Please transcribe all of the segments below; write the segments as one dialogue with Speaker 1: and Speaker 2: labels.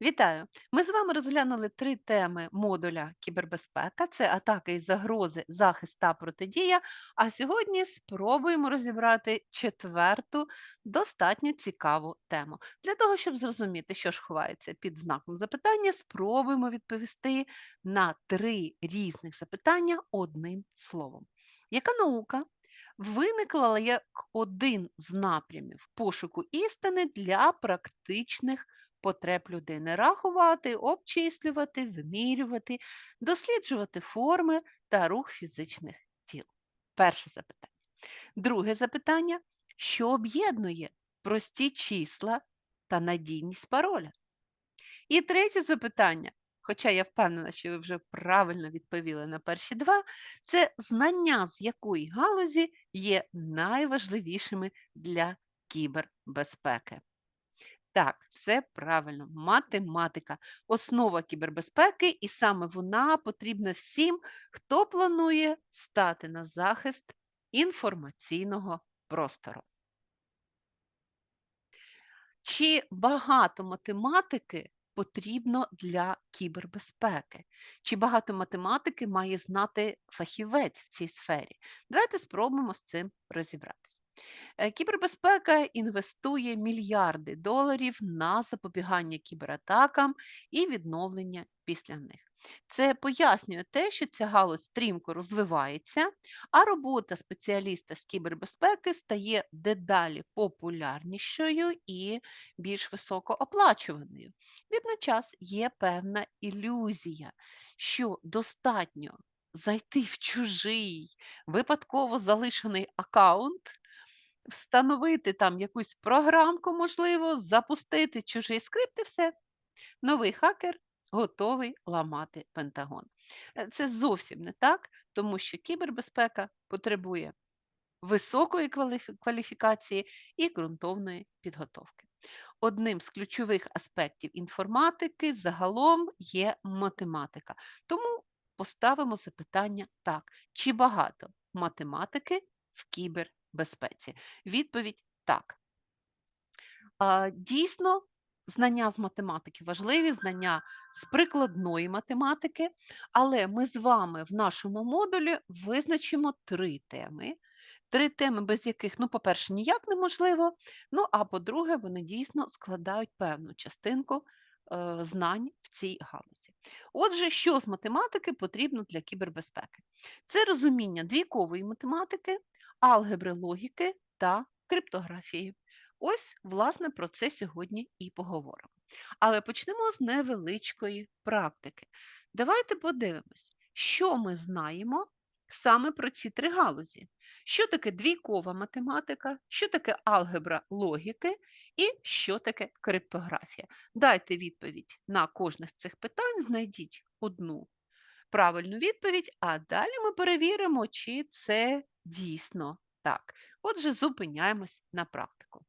Speaker 1: Вітаю! Ми з вами розглянули три теми модуля кібербезпека: це атаки і загрози, захист та протидія. А сьогодні спробуємо розібрати четверту, достатньо цікаву тему. Для того, щоб зрозуміти, що ж ховається під знаком запитання, спробуємо відповісти на три різних запитання одним словом. Яка наука виникла як один з напрямів пошуку істини для практичних потреб людини: рахувати, обчислювати, вимірювати, досліджувати форми та рух фізичних тіл? Перше запитання. Друге запитання: що об'єднує прості числа та надійність пароля? І третє запитання, хоча я впевнена, що ви вже правильно відповіли на перші два, це знання, з якої галузі є найважливішими для кібербезпеки. Так, все правильно, математика, основа кібербезпеки, і саме вона потрібна всім, хто планує стати на захист інформаційного простору. Чи багато математики потрібно для кібербезпеки? Чи багато математики має знати фахівець в цій сфері? Давайте спробуємо з цим розібратися. Е, Кібербезпека інвестує мільярди доларів на запобігання кібератакам і відновлення після них. Це пояснює те, що ця галузь стрімко розвивається, а робота спеціаліста з кібербезпеки стає дедалі популярнішою і більш високооплачуваною. Відночас є певна ілюзія, що достатньо зайти в чужий випадково залишений аккаунт встановити там якусь програмку, можливо, запустити чужий скрипт і все. Новий хакер готовий ламати Пентагон. Е, Це зовсім не так, тому що кібербезпека потребує високої кваліфікації і ґрунтовної підготовки. Одним з ключових аспектів інформатики загалом є математика. Тому поставимо запитання так: чи багато математики в кібербезпеці? Відповідь так. Дійсно, знання з математики важливі, знання з прикладної математики, але ми з вами в нашому модулі визначимо три теми. Три теми, без яких, ну, по-перше, ніяк неможливо, ну, а по-друге, вони дійсно складають певну частинку е, знань в цій галузі. Отже, що з математики потрібно для кібербезпеки? Це розуміння двійкової математики, алгебри логіки та криптографії. Ось, власне, про це сьогодні і поговоримо. Але почнемо з невеличкої практики. Давайте подивимось, що ми знаємо саме про ці три галузі. Що таке двійкова математика, що таке алгебра логіки і що таке криптографія. Дайте відповідь на кожне з цих питань, знайдіть одну правильну відповідь, а далі ми перевіримо, чи це дійсно так. Отже, зупиняємось на практику.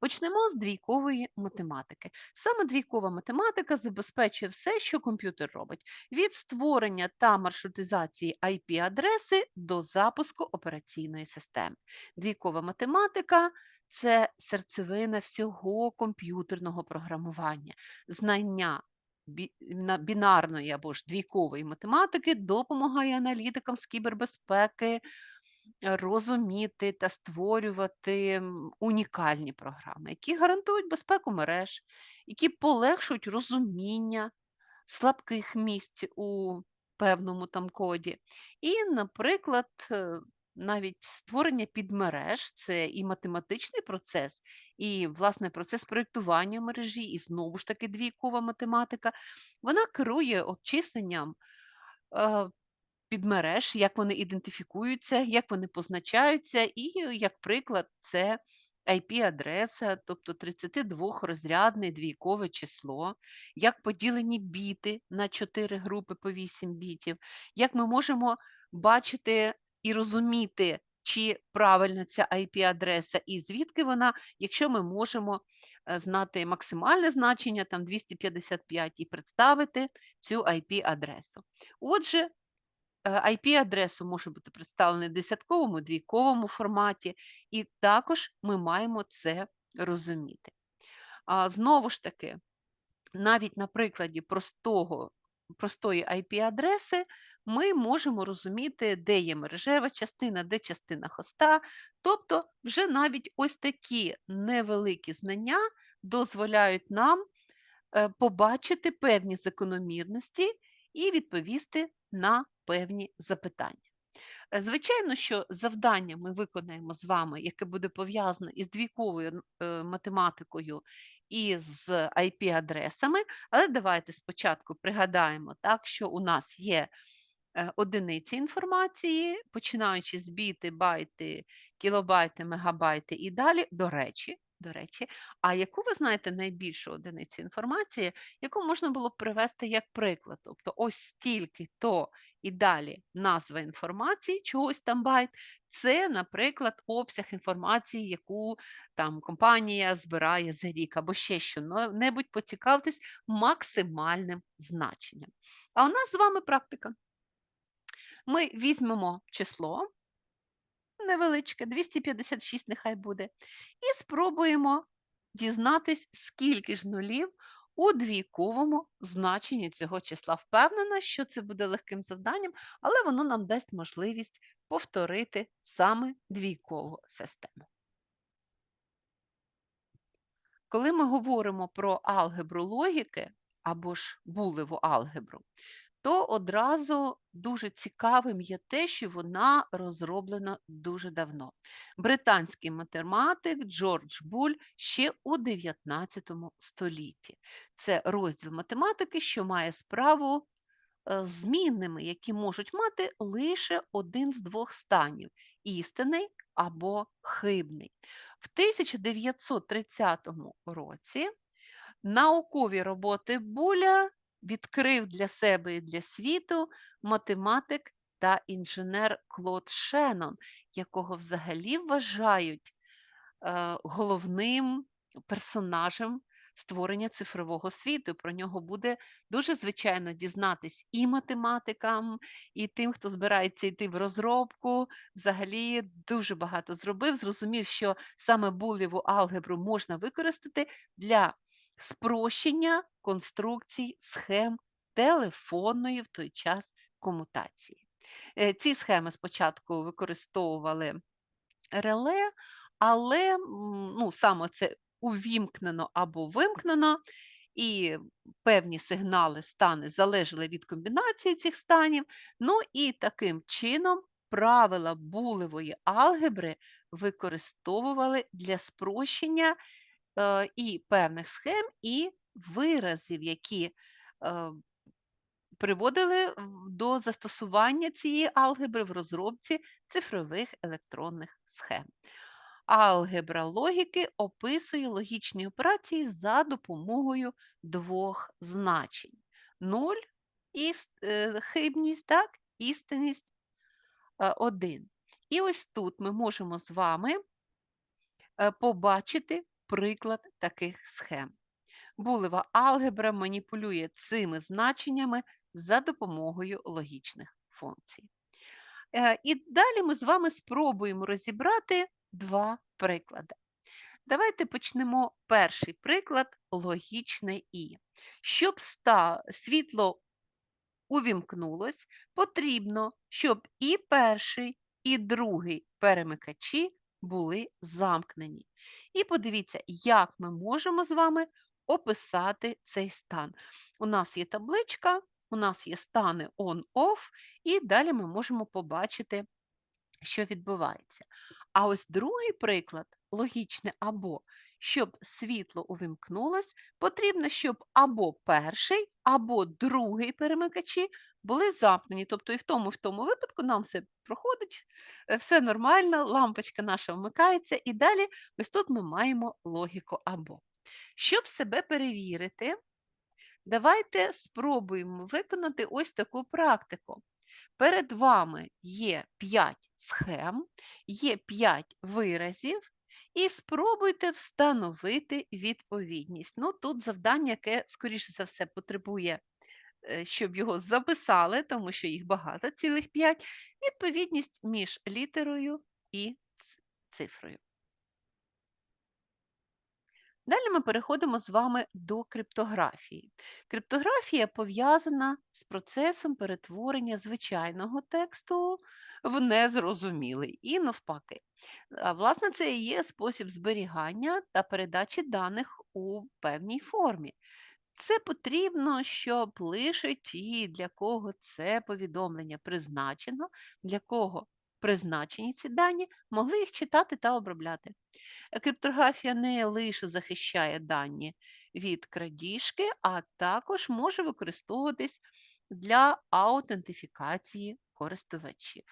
Speaker 1: Почнемо з двійкової математики. Саме двійкова математика забезпечує все, що комп'ютер робить: від створення та маршрутизації IP-адреси до запуску операційної системи. Двійкова математика це серцевина всього комп'ютерного програмування, знання. Бі- на- Бінарної або ж двійкової математики допомагає аналітикам з кібербезпеки розуміти та створювати унікальні програми, які гарантують безпеку мереж, які полегшують розуміння слабких місць у певному там коді. І, наприклад, е, навіть створення підмереж це і математичний процес, і власне процес проєктування мережі, і знову ж таки двійкова математика. Вона керує обчисленням е, підмереж, як вони ідентифікуються, як вони позначаються, і, як приклад, це IP-адреса, тобто 32-розрядне двійкове число, як поділені біти на 4 групи по 8 бітів, як ми можемо бачити і розуміти, чи правильна ця IP-адреса, і звідки вона, якщо ми можемо е, знати максимальне значення, там 255, і представити цю IP-адресу. Отже, IP-адресу може бути представлений в десятковому, двійковому форматі, і також ми маємо це розуміти. Знову ж таки, навіть на прикладі простого, простої IP-адреси ми можемо розуміти, де є мережева частина, де частина хоста. Тобто, вже навіть ось такі невеликі знання дозволяють нам е, побачити певні закономірності і відповісти на певні запитання. Е, Звичайно, що завдання ми виконаємо з вами, яке буде пов'язане із двійковою е, математикою і з IP-адресами, але давайте спочатку пригадаємо, так, що у нас є е, одиниці інформації, починаючи з біти, байти, кілобайти, мегабайти і далі. До речі, до речі, а яку ви знаєте найбільшу одиницю інформації, яку можна було б привести як приклад? Тобто ось стільки то і далі назва інформації, чогось там байт, це, наприклад, обсяг інформації, яку там компанія збирає за рік, або ще що-небудь поцікавитись максимальним значенням. А у нас з вами практика. Ми візьмемо число невеличке, 256 нехай буде, і спробуємо дізнатись, скільки ж нулів у двійковому значенні цього числа. Впевнена, що це буде легким завданням, але воно нам дасть можливість повторити саме двійкову систему. Коли ми говоримо про алгебру логіки або ж булеву алгебру, то одразу дуже цікавим є те, що вона розроблена дуже давно. Британський математик Джордж Буль ще у 19 столітті. Це розділ математики, що має справу е, змінними, які можуть мати лише один з двох станів істинний або хибний. В 1930 році наукові роботи Буля відкрив для себе і для світу математик та інженер Клод Шеннон, якого взагалі вважають е, головним персонажем створення цифрового світу. Про нього буде дуже звичайно дізнатись і математикам, і тим, хто збирається йти в розробку. Взагалі дуже багато зробив. Зрозумів, що саме булєву алгебру можна використати для спрощення конструкцій схем телефонної в той час комутації. Е, Ці схеми спочатку використовували реле, але ну, саме це увімкнено або вимкнено, і певні сигнали, стани залежали від комбінації цих станів. Ну і таким чином правила булевої алгебри використовували для спрощення і певних схем, і виразів, які е, приводили до застосування цієї алгебри в розробці цифрових електронних схем. Алгебра логіки описує логічні операції за допомогою двох значень: 0 і е, хибність, так, істинність 1. І ось тут ми можемо з вами е, побачити приклад таких схем. Булева алгебра маніпулює цими значеннями за допомогою логічних функцій. Е, І далі ми з вами спробуємо розібрати два приклади. Давайте почнемо перший приклад логічне І. Щоб світло увімкнулось, потрібно, щоб і перший, і другий перемикачі були замкнені. І подивіться, як ми можемо з вами описати цей стан. У нас є табличка, у нас є стани on-off, і далі ми можемо побачити, що відбувається. А ось другий приклад логічне або. Щоб світло увімкнулось, потрібно, щоб або перший, або другий перемикачі були замкнені. Тобто і в тому, і в тому випадку нам все проходить, е, все нормально, лампочка наша вмикається, і далі ось тут ми маємо логіку або. Щоб себе перевірити, давайте спробуємо виконати ось таку практику. Перед вами є 5 схем, є 5 виразів, і спробуйте встановити відповідність. Ну, тут завдання, яке, скоріше за все, потребує, е, щоб його записали, тому що їх багато, цілих 5, відповідність між літерою і цифрою. Далі ми переходимо з вами до криптографії. Криптографія пов'язана з процесом перетворення звичайного тексту в незрозумілий і навпаки. Власне, це і є спосіб зберігання та передачі даних у певній формі. Це потрібно, щоб лише ті, для кого це повідомлення призначено, для кого призначені ці дані, могли їх читати та обробляти. Криптографія не лише захищає дані від крадіжки, а також може використовуватись для аутентифікації користувачів.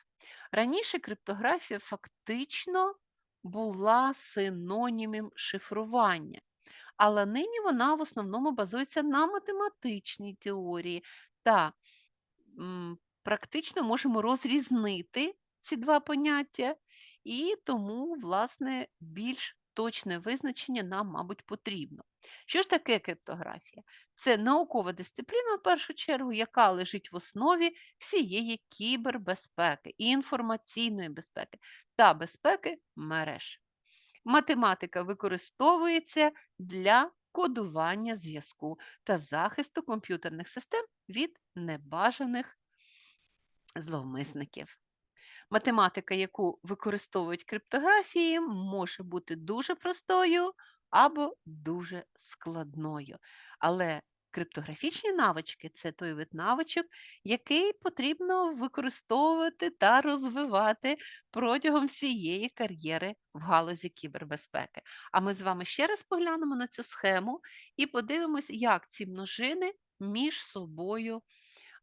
Speaker 1: Раніше криптографія фактично була синонімом шифрування, але нині вона в основному базується на математичній теорії та практично можемо розрізнити ці два поняття, і тому, власне, більш точне визначення нам, мабуть, потрібно. Що ж таке криптографія? Це наукова дисципліна, в першу чергу, яка лежить в основі всієї кібербезпеки, інформаційної безпеки та безпеки мереж. Математика використовується для кодування зв'язку та захисту комп'ютерних систем від небажаних зловмисників. Математика, яку використовують криптографії, може бути дуже простою або дуже складною. Але криптографічні навички це той вид навичок, який потрібно використовувати та розвивати протягом всієї кар'єри в галузі кібербезпеки. А ми з вами ще раз поглянемо на цю схему і подивимось, як ці множини між собою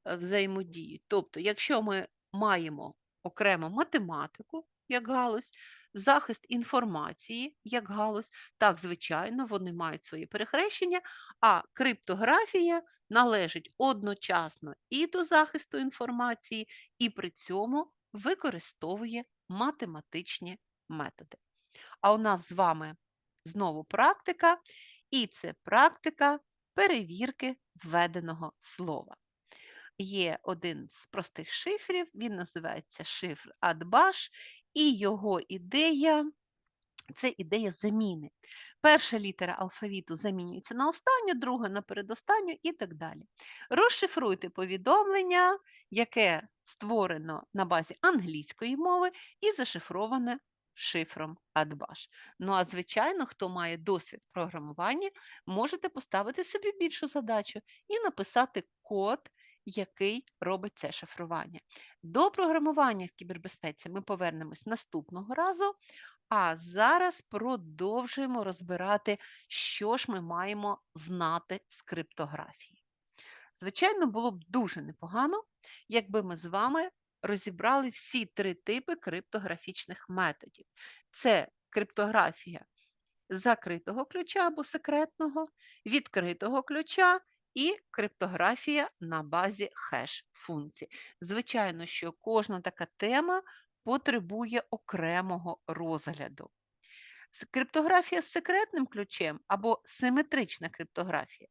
Speaker 1: е, взаємодіють. Тобто, якщо ми маємо окремо математику як галузь, захист інформації як галузь, так, звичайно, вони мають свої перехрещення, а криптографія належить одночасно і до захисту інформації, і при цьому використовує математичні методи. А у нас з вами знову практика, і це практика перевірки введеного слова. Є один з простих шифрів, він називається шифр Адбаш, і його ідея це ідея заміни. Перша літера алфавіту замінюється на останню, друга на передостанню і так далі. Розшифруйте повідомлення, яке створено на базі англійської мови і зашифроване шифром Адбаш. Ну а звичайно, хто має досвід програмування, можете поставити собі більшу задачу і написати код, який робить це шифрування. До програмування в кібербезпеці ми повернемось наступного разу. А зараз продовжуємо розбирати, що ж ми маємо знати з криптографії. Звичайно, було б дуже непогано, якби ми з вами розібрали всі три типи криптографічних методів. Це криптографія закритого ключа або секретного, відкритого ключа і криптографія на базі хеш-функцій. Звичайно, що кожна така тема потребує окремого розгляду. Криптографія з секретним ключем або симетрична криптографія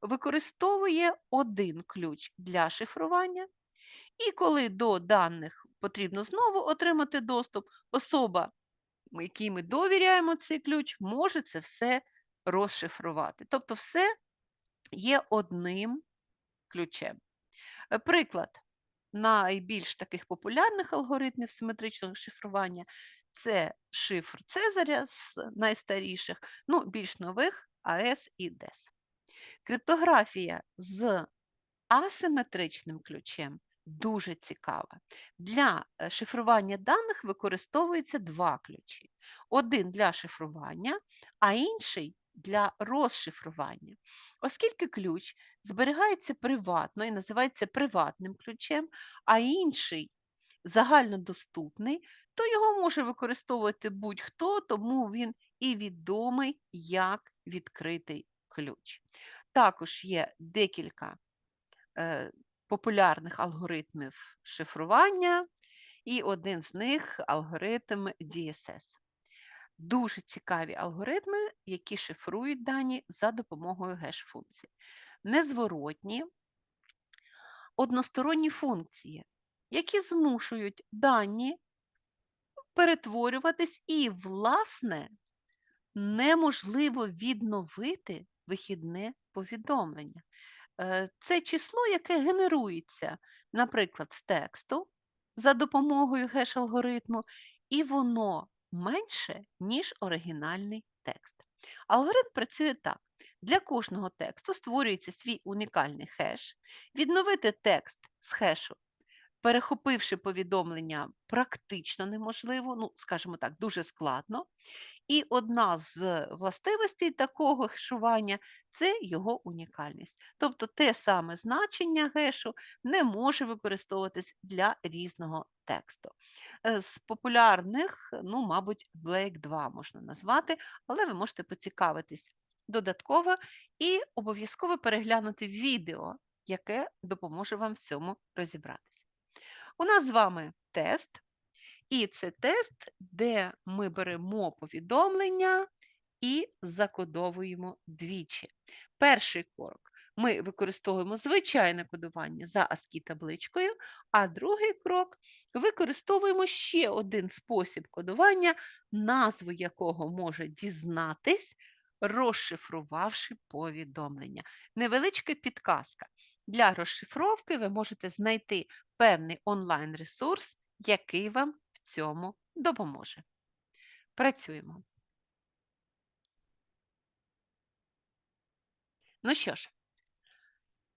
Speaker 1: використовує один ключ для шифрування, і коли до даних потрібно знову отримати доступ, особа, якій ми довіряємо цей ключ, може це все розшифрувати. Тобто, все є одним ключем. Е, Приклад найбільш таких популярних алгоритмів симетричного шифрування це шифр Цезаря з найстаріших, ну, більш нових АЕС і ДЕС. Криптографія з асиметричним ключем дуже цікава. Для е, шифрування даних використовується два ключі: один для шифрування, а інший для розшифрування. Оскільки ключ зберігається приватно і називається приватним ключем, а інший загальнодоступний, то його може використовувати будь-хто, тому він і відомий як відкритий ключ. Також є декілька е, популярних алгоритмів шифрування, і один з них алгоритм DSS. Дуже цікаві алгоритми, які шифрують дані за допомогою геш-функцій. Незворотні односторонні функції, які змушують дані перетворюватись і, власне, неможливо відновити вихідне повідомлення. Е, Це число, яке генерується, наприклад, з тексту за допомогою хеш-алгоритму, і воно менше, ніж оригінальний текст. Алгоритм працює так. Для кожного тексту створюється свій унікальний хеш. Відновити текст з хешу перехопивши повідомлення, практично неможливо, ну, скажімо так, дуже складно. І одна з властивостей такого хешування це його унікальність. Тобто те саме значення гешу не може використовуватись для різного тексту. Е, З популярних, ну, мабуть, Blake 2 можна назвати, але ви можете поцікавитись додатково і обов'язково переглянути відео, яке допоможе вам в цьому розібратися. У нас з вами тест, і це тест, де ми беремо повідомлення і закодовуємо двічі. Перший крок ми використовуємо звичайне кодування за ASCII табличкою, а другий крок використовуємо ще один спосіб кодування, назву якого може дізнатись, розшифрувавши повідомлення. Невеличка підказка. Для розшифровки ви можете знайти певний онлайн-ресурс, який вам цьому допоможе. Працюємо. Ну що ж,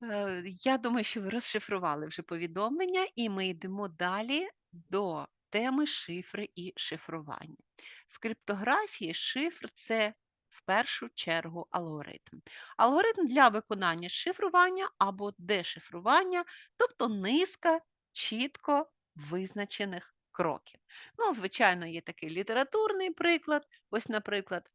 Speaker 1: е, я думаю, що ви розшифрували вже повідомлення, і ми йдемо далі до теми шифри і шифрування. В криптографії шифр це в першу чергу алгоритм. Алгоритм для виконання шифрування або дешифрування, тобто низка чітко визначених кроків. Ну, звичайно, є такий літературний приклад. Ось, наприклад,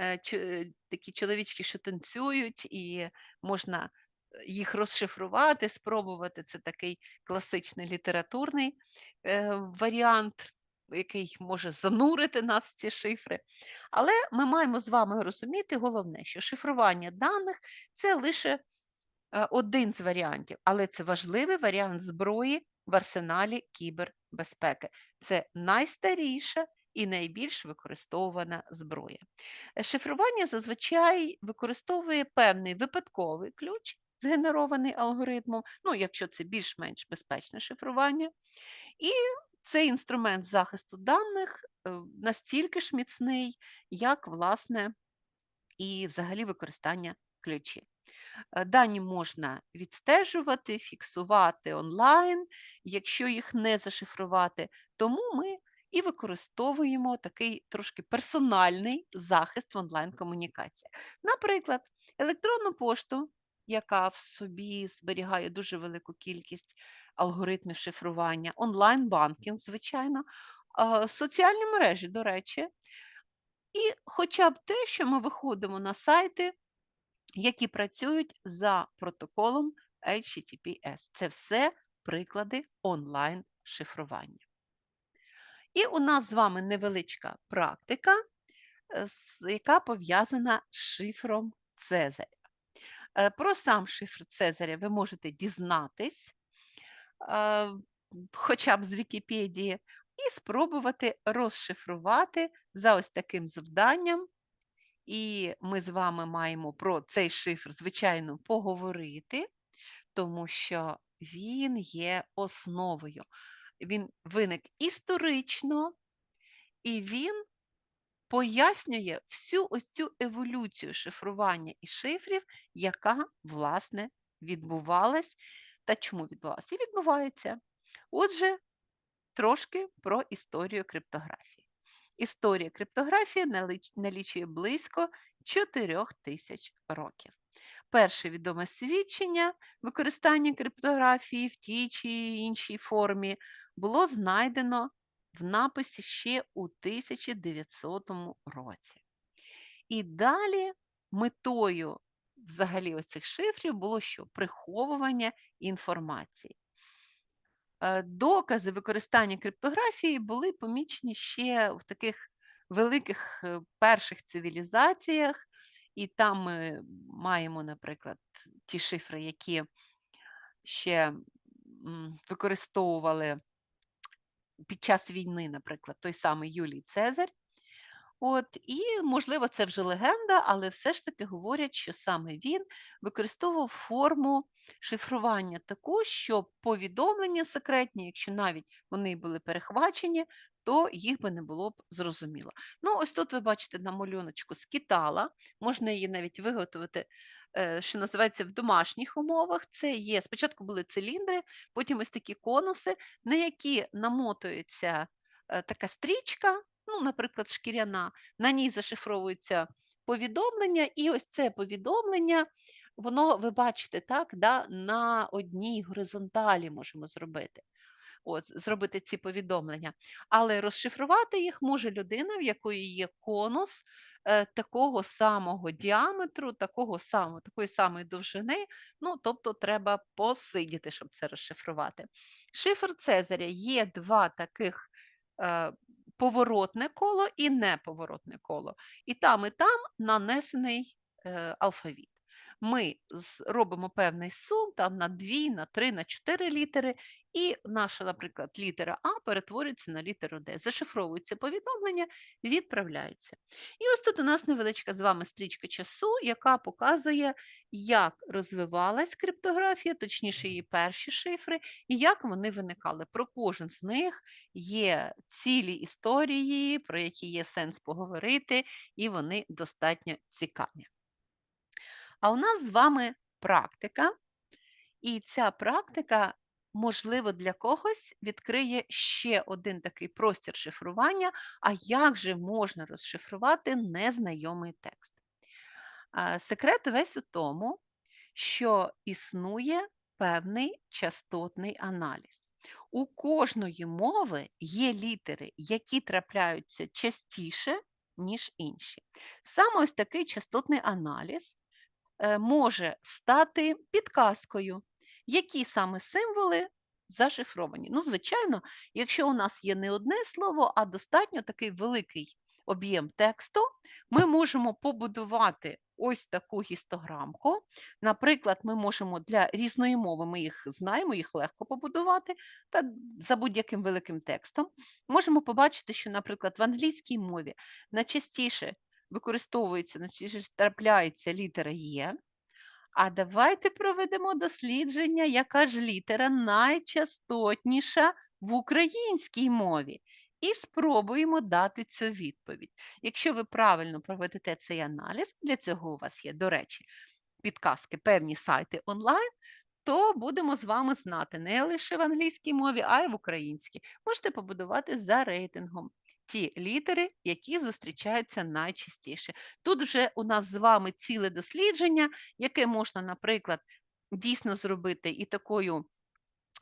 Speaker 1: е, такі чоловічки, що танцюють, і можна е, їх розшифрувати, спробувати. Це такий класичний літературний е, варіант, який може занурити нас в ці шифри. Але ми маємо з вами розуміти головне, що шифрування даних це лише е, один з варіантів, але це важливий варіант зброї в арсеналі кібербезпеки. Це найстаріша і найбільш використовувана зброя. Е, Шифрування зазвичай використовує певний випадковий ключ, згенерований алгоритмом, ну, якщо це більш-менш безпечне шифрування. І цей інструмент захисту даних е, настільки ж міцний, як, власне, і взагалі використання ключів. Е, Дані можна відстежувати, фіксувати онлайн, якщо їх не зашифрувати. Тому ми і використовуємо такий трошки персональний захист в онлайн-комунікаціях. Наприклад, електронну пошту, яка в собі зберігає дуже велику кількість алгоритмів шифрування, онлайн-банкінг, звичайно, соціальні мережі, до речі, і хоча б те, що ми виходимо на сайти, які працюють за протоколом HTTPS. Це все приклади онлайн-шифрування. І у нас з вами невеличка практика, е, яка пов'язана з шифром Цезаря. Е, Про сам шифр Цезаря ви можете дізнатись, е, хоча б з Вікіпедії, і спробувати розшифрувати за ось таким завданням і ми з вами маємо про цей шифр, звичайно, поговорити, тому що він є основою. Він виник історично, і він пояснює всю ось цю еволюцію шифрування і шифрів, яка, власне, відбувалась. Та чому відбувалася? І відбувається. Отже, трошки про історію криптографії. Історія криптографії налічує близько 4 тисяч років. Перше відоме свідчення використання криптографії в тій чи іншій формі було знайдено в написі ще у 1900 році. І далі метою взагалі оцих шифрів було що? Приховування інформації. Е, Докази використання криптографії були помічені ще в таких великих е, перших цивілізаціях, і там ми маємо, наприклад, ті шифри, які ще використовували під час війни, наприклад, той самий Юлій Цезарь. От, і, можливо, це вже легенда, але все ж таки говорять, що саме він використовував форму шифрування таку, що повідомлення секретні, якщо навіть вони були перехвачені, то їх би не було б зрозуміло. Ну, ось тут ви бачите на малюночку скітала, можна її навіть виготовити, е, що називається, в домашніх умовах. Це є, спочатку були циліндри, потім ось такі конуси, на які намотується е, така стрічка, ну, наприклад, шкіряна, на ній зашифровується повідомлення, і ось це повідомлення, воно, ви бачите, так, да, на одній горизонталі можемо зробити. От, зробити ці повідомлення. Але розшифрувати їх може людина, в якої є конус е, такого самого діаметру, такого самого, такої самої довжини. Ну, тобто треба посидіти, щоб це розшифрувати. Шифр Цезаря є два таких е, поворотне коло і неповоротне коло. І там, і там нанесений е, алфавіт. Ми робимо певний сум там на 2, на 3, на 4 літери, і наша, наприклад, літера А перетворюється на літеру Д. Зашифровується повідомлення, відправляється. І ось тут у нас невеличка з вами стрічка часу, яка показує, як розвивалась криптографія, точніше, її перші шифри, і як вони виникали. Про кожен з них є цілі історії, про які є сенс поговорити, і вони достатньо цікаві. А у нас з вами практика, і ця практика, можливо, для когось відкриє ще один такий простір шифрування, а як же можна розшифрувати незнайомий текст. Секрет весь у тому, що існує певний частотний аналіз. У кожної мови є літери, які трапляються частіше, ніж інші. Саме ось такий частотний аналіз може стати підказкою, які саме символи зашифровані. Ну, звичайно, якщо у нас є не одне слово, а достатньо такий великий об'єм тексту, ми можемо побудувати ось таку гістограмку. Наприклад, ми можемо для різної мови, ми їх знаємо, їх легко побудувати, та за будь-яким великим текстом. Можемо побачити, що, наприклад, в англійській мові найчастіше використовується, найчастіше трапляється літера Є. А давайте проведемо дослідження, яка ж літера найчастотніша в українській мові. І спробуємо дати цю відповідь. Якщо ви правильно проведете цей аналіз, для цього у вас є, до речі, підказки, певні сайти онлайн, то будемо з вами знати не лише в англійській мові, а й в українській. Можете побудувати за рейтингом ті літери, які зустрічаються найчастіше. Тут вже у нас з вами ціле дослідження, яке можна, наприклад, дійсно зробити і такою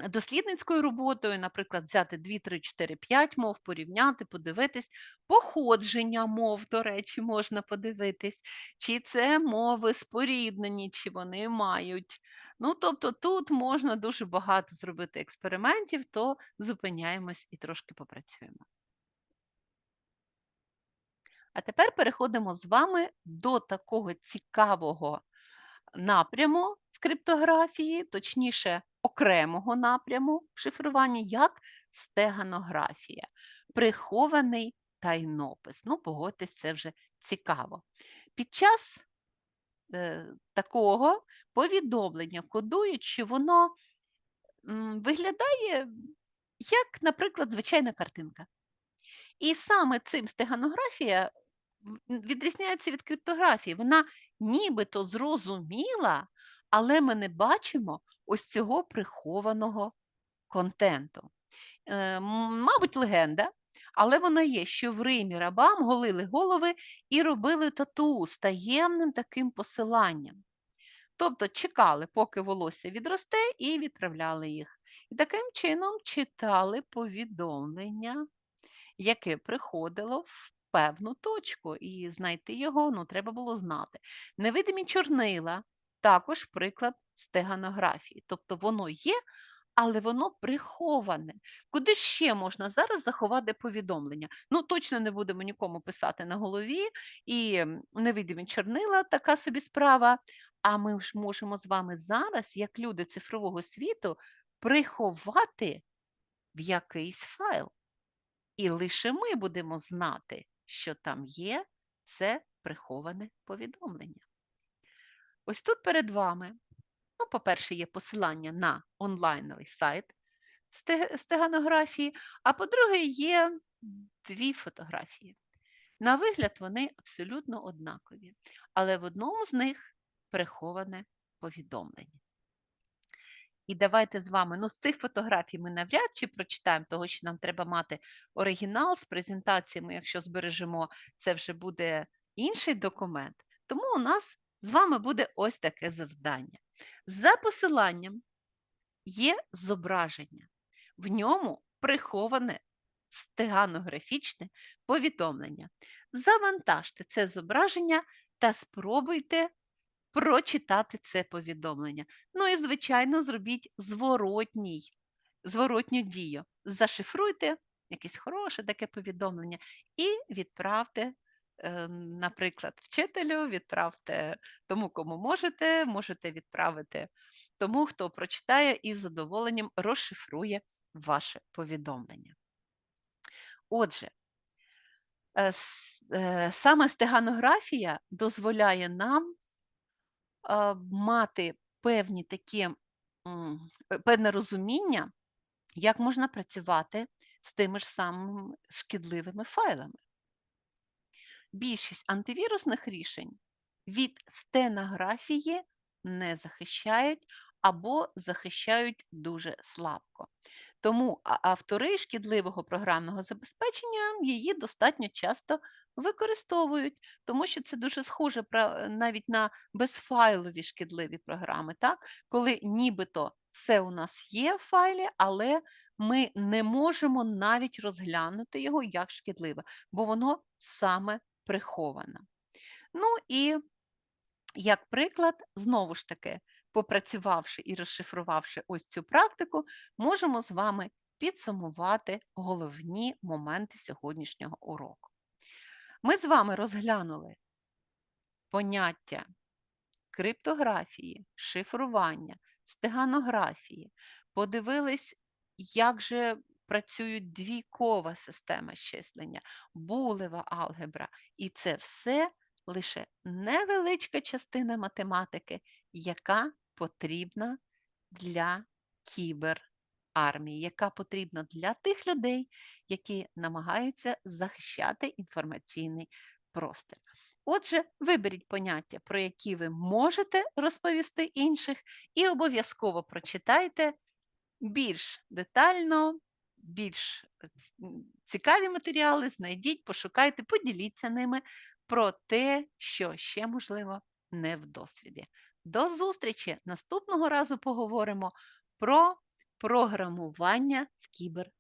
Speaker 1: дослідницькою роботою, наприклад, взяти 2, 3, 4, 5 мов, порівняти, подивитись, походження мов, до речі, можна подивитись, чи це мови споріднені, чи вони мають. Ну, тобто тут можна дуже багато зробити експериментів, то зупиняємось і трошки попрацюємо. А тепер переходимо з вами до такого цікавого напряму в криптографії, точніше, окремого напряму в шифруванні, як стеганографія, прихований тайнопис. Ну, погодьтесь, це вже цікаво. Під час е, такого повідомлення кодують, що воно м, виглядає як, наприклад, звичайна картинка. І саме цим стеганографія відрізняється від криптографії. Вона нібито зрозуміла, але ми не бачимо ось цього прихованого контенту. Е, Мабуть, легенда, але вона є, що в Римі рабам голили голови і робили тату з таємним таким посиланням. Тобто чекали, поки волосся відросте, і відправляли їх. І таким чином читали повідомлення яке приходило в певну точку, і знайти його ну, треба було знати. Невидимі чорнила також приклад стеганографії. Тобто воно є, але воно приховане. Куди ще можна зараз заховати повідомлення? Ну, точно не будемо нікому писати на голові, і невидимі чорнила така собі справа. А ми ж можемо з вами зараз, як люди цифрового світу, приховати в якийсь файл. І лише ми будемо знати, що там є, це приховане повідомлення. Ось тут перед вами, ну, по-перше, є посилання на онлайновий сайт стеганографії, а по-друге, є дві фотографії. На вигляд вони абсолютно однакові, але в одному з них приховане повідомлення. І давайте з вами, ну, з цих фотографій ми навряд чи прочитаємо, того що нам треба мати оригінал з презентаціями. Якщо збережемо, це вже буде інший документ. Тому у нас з вами буде ось таке завдання. За посиланням є зображення. В ньому приховане стеганографічне повідомлення. Завантажте це зображення та спробуйте прочитати це повідомлення. Ну і, звичайно, зробіть зворотній, зворотню дію. Зашифруйте якесь хороше таке повідомлення і відправте, наприклад, вчителю, відправте тому, кому можете, можете відправити тому, хто прочитає і з задоволенням розшифрує ваше повідомлення. Отже, е, е, саме стеганографія дозволяє нам мати певні такі, е, певне розуміння, як можна працювати з тими ж самими шкідливими файлами. Більшість антивірусних рішень від стенографії не захищають або захищають дуже слабко. Тому автори шкідливого програмного забезпечення її достатньо часто використовують, тому що це дуже схоже навіть на безфайлові шкідливі програми, так? коли нібито все у нас є в файлі, але ми не можемо навіть розглянути його як шкідливе, бо воно саме приховане. Ну і як приклад, знову ж таки, попрацювавши і розшифрувавши ось цю практику, можемо з вами підсумувати головні моменти сьогоднішнього уроку. Ми з вами розглянули поняття криптографії, шифрування, стеганографії, подивились, як же працюють двійкова система щислення, булева алгебра. І це все лише невеличка частина математики, яка потрібна для кіберармії, яка потрібна для тих людей, які намагаються захищати інформаційний простір. Отже, виберіть поняття, про які ви можете розповісти інших, і обов'язково прочитайте більш детально, більш е, цікаві матеріали, знайдіть, пошукайте, поділіться ними про те, що ще, можливо, не в досвіді. До зустрічі! Наступного разу поговоримо про програмування в кібер